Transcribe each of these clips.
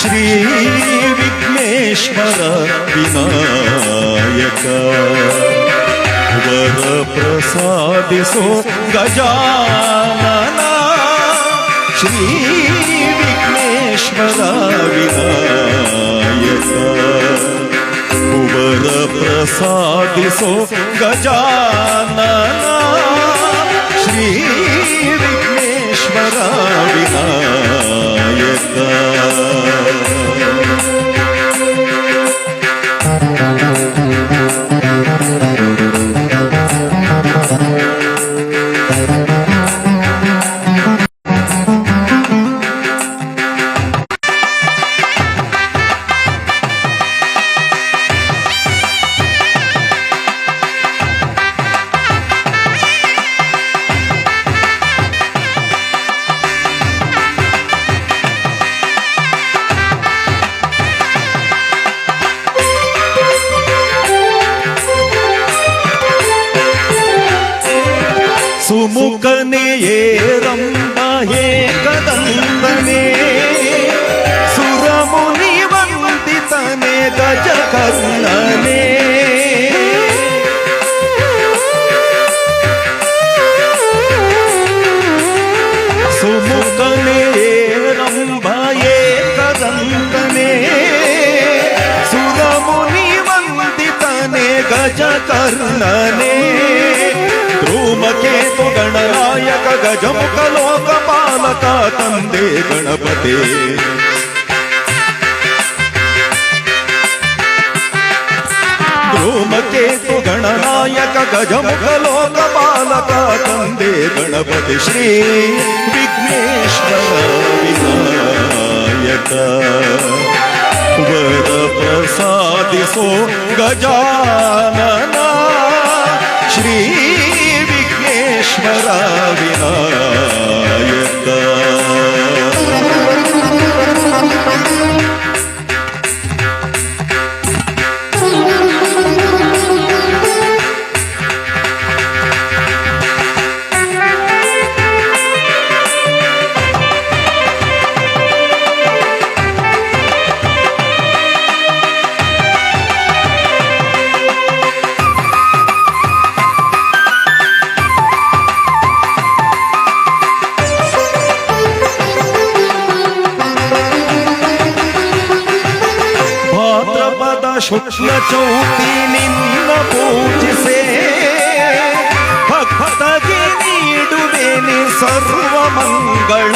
శ్రీ విఘ్నేశ్వర వినాయక వర ప్రసాదిసో గజానన శ్రీ విఘ్నేశ్వర వినాయక కువర ప్రసాదిసో గజానన శ్రీ విఘ్నేశ్వర వినాయక ಸುಮುಖನೆ ಏರಂಬ ಏಕದಂತನೆ ಸುರಮುನಿ ವಂದಿತನೆ ಗಜ ಕರ್ಣನೆ ಸುಮುಖನೆ ಏರಂಬ ಏಕದಂತನೆ ಸುರಮುನಿ ವಂದಿತನೆ ಗಜ ಕರ್ಣನೆ ಗಜಮುಖ ಲೋಕಪಾಲಕ ತಂದೆ ಗಣಪತಿ ಧ್ರುಮಕೇತು ಗಣನಾಯಕ ಗಜಮುಖ ಲೋಕಪಾಲಕ ತಂದೆ ಗಣಪತಿ ಶ್ರೀ ವಿಘ್ನೇಶ್ವರ ವಿನಾಯಕ ವರ ಪ್ರಸಾದಿಸೋ ಗಜಾನನ ಶ್ರೀ शुक्ल चौथी निन्न पूजिसे भक्तगे नीडुवेने सर्वमङ्गळ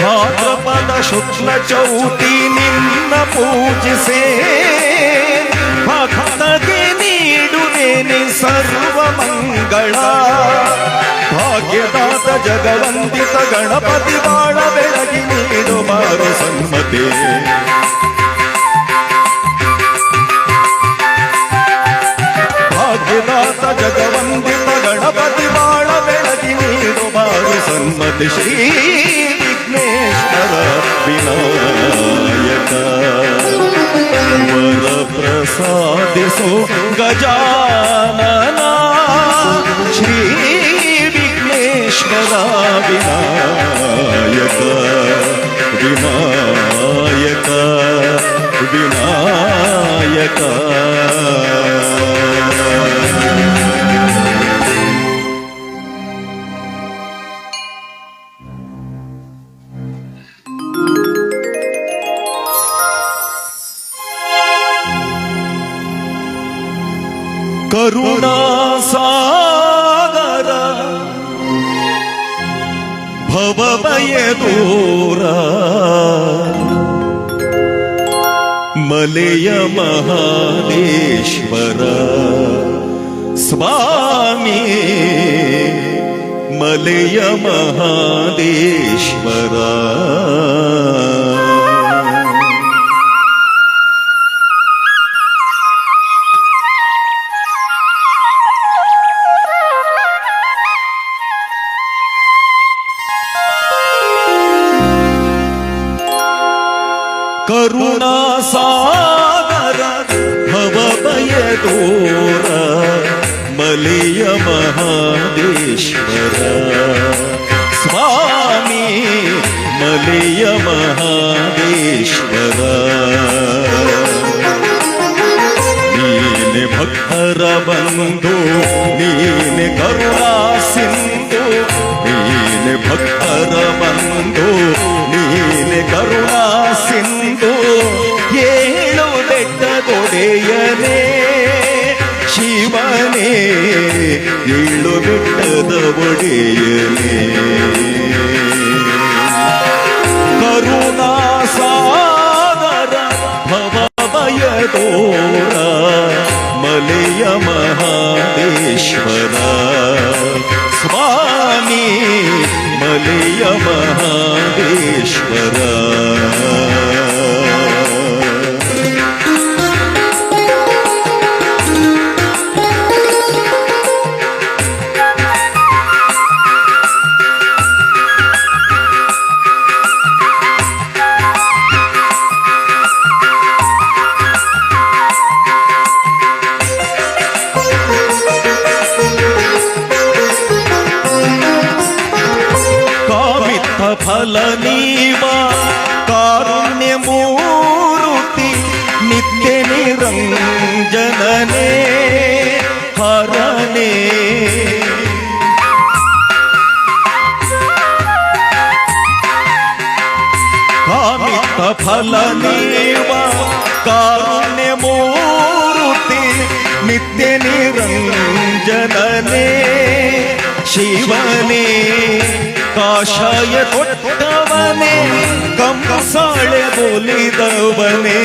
भाद्रपद शुक्ल चौथी निन्न पूजिसे भक्तगे नीडुवेने सर्वमङ्गळ ಭಾಗ್ಯದಾತ ಜಗವಂದಿತ ಗಣಪತಿ ಬಾಳ ಬೆಳಗಿ ನೀಡು ಮಾರು ಸನ್ಮತಿ ಭಾಗ್ಯದಾತ ಜಗವಂದಿತ ಗಣಪತಿ ಬಾಳ ಬೆಳಗಿ ನೀಡು ಮಾರು ಸನ್ಮತಿ ಶ್ರೀ ವಿಘ್ನೇಶ್ವರ ವಿನಾಯಕ ವರ ಪ್ರಸಾದಿಸೋ ಗಜಾನನ వినాయక వినాయక. वलय महादेश्वर स्वामी मलय महादेश्वरा करुणा ಮಹಾದೇಶ್ವರ ಕರುಣಾಸಾಗರ ಭವಭಯ ದೂರ ಮಲಿಯ ಮಹಾದೇಶ್ವರ ಸ್ವಾಮಿ ಮಲಿಯ ಮಹಾದೇಶ್ವರ ಶಿವನೇ ಏಳು ಬೆಟ್ಟದ ಒಡೆಯನೇ ಕರುಣಾ ಸಾಗರ ಭವಭಯ ದೂರ ಮಲೆಯ ಮಹಾದೇಶ್ವರ ಸ್ವಾಮಿ ಮಲೆಯ ಮಹಾದೇಶ್ವರ ಹರನೇ ಕಾಮಿತ್ತ ಫಲ ನೀವ ಕಾರುಣ್ಯ ಮೂರುತಿ ನಿತ್ಯ ನಿರಂಜನನೇ ಶಿವನೇ ಕಾಷಾಯ ಕೊಟ್ಟವನೇ ಕಂಸಾಳೆ ಬೋಲಿದವನೇ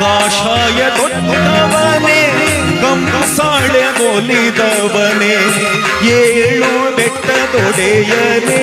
ಕಾಷಾಯ ಕೊಟ್ಟವನೇ ಕಂಸಾಳೆ ಬೋಲಿದವನೇ ಏಳು ಬೆಟ್ಟದೊಡೆಯನೇ.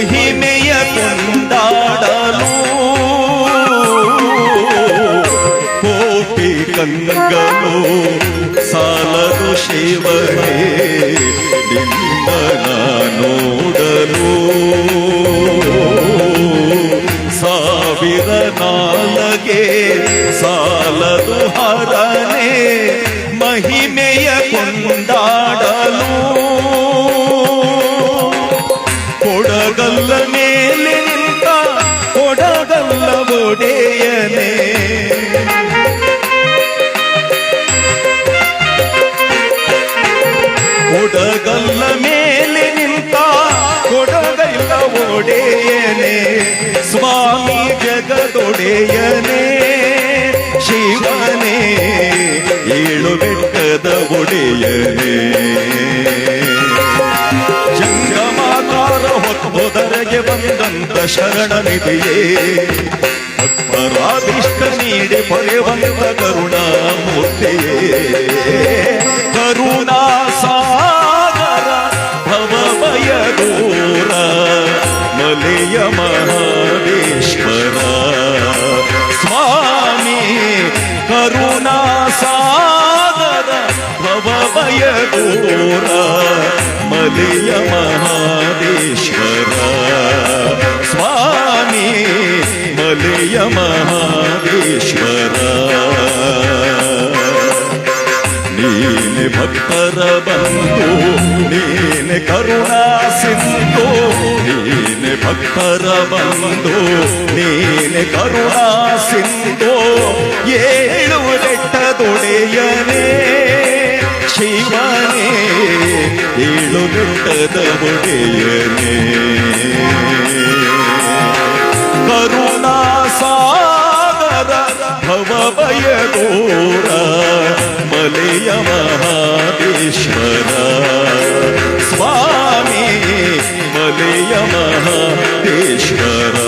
ಮಹಿಮೆಯ ಕೊಂದಾಡಲು ಕೋಟಿ ಕಂಗಲು ಸಾಲದು ಶಿವನೇ ನಿನ್ನ ನೋಡಲು. ಸಾವಿರ ನಾಲಗೆ ಒಡೆಯನೇ. ಕೊಡಗಲ್ಲ ಮೇಲೆ ನಿಂತ ಕೊಡಗಲ್ಲ ಒಡೆಯನೇ. ಸ್ವಾಮಿ ಜಗದೊಡೆಯನೇ. ಶಿವನೇ, ಏಳು ಬೆಟ್ಟದ ಒಡೆಯನೇ. ಜಂಗಮಾಕಾರ ಹೊತ್ತೊದರಗೆ ಬಂದಂತ ಶರಣನಿದೆಯೇ ಭಕ್ತರಾಭಿಷ್ಟ ನೀಡಿ ಪಡೆಯುವಂತ ಕರುಣಾಮೂರ್ತಿಯೇ ಕರುಣಾ ಸಾಗರ ಭವಭಯ ದೂರ ಮಲೆಯ ಮಹಾದೇಶ್ವರ ಸ್ವಾಮಿ ಕರುಣಾ ಸಾಗರ ಭವಭಯ ದೂರ ಮಲೆಯ ಮಹಾದೇಶ್ವರ ಸ್ವಾಮಿ ಮಲೆಯ ಮಹಾದೇಶ್ವರ ನೀನೆ ಭಕ್ತರ ಬಂಧು ನೀನೆ ಕರುಣಾ ಸಿಂಧು ನೀನೆ ಭಕ್ತರ ಬಂದು ನೀನೆ ಕರುಣಾ ಸಿಂಧು ಏಳು ಬೆಟ್ಟದೊಡೆಯನೇ ಶಿವನೇ ಏಳು ಬೆಟ್ಟದ ಒಡೆಯನೇ ಕರುಣಾ वयगूर मलय ईश्वर स्वामी मलय महादेश्वरा।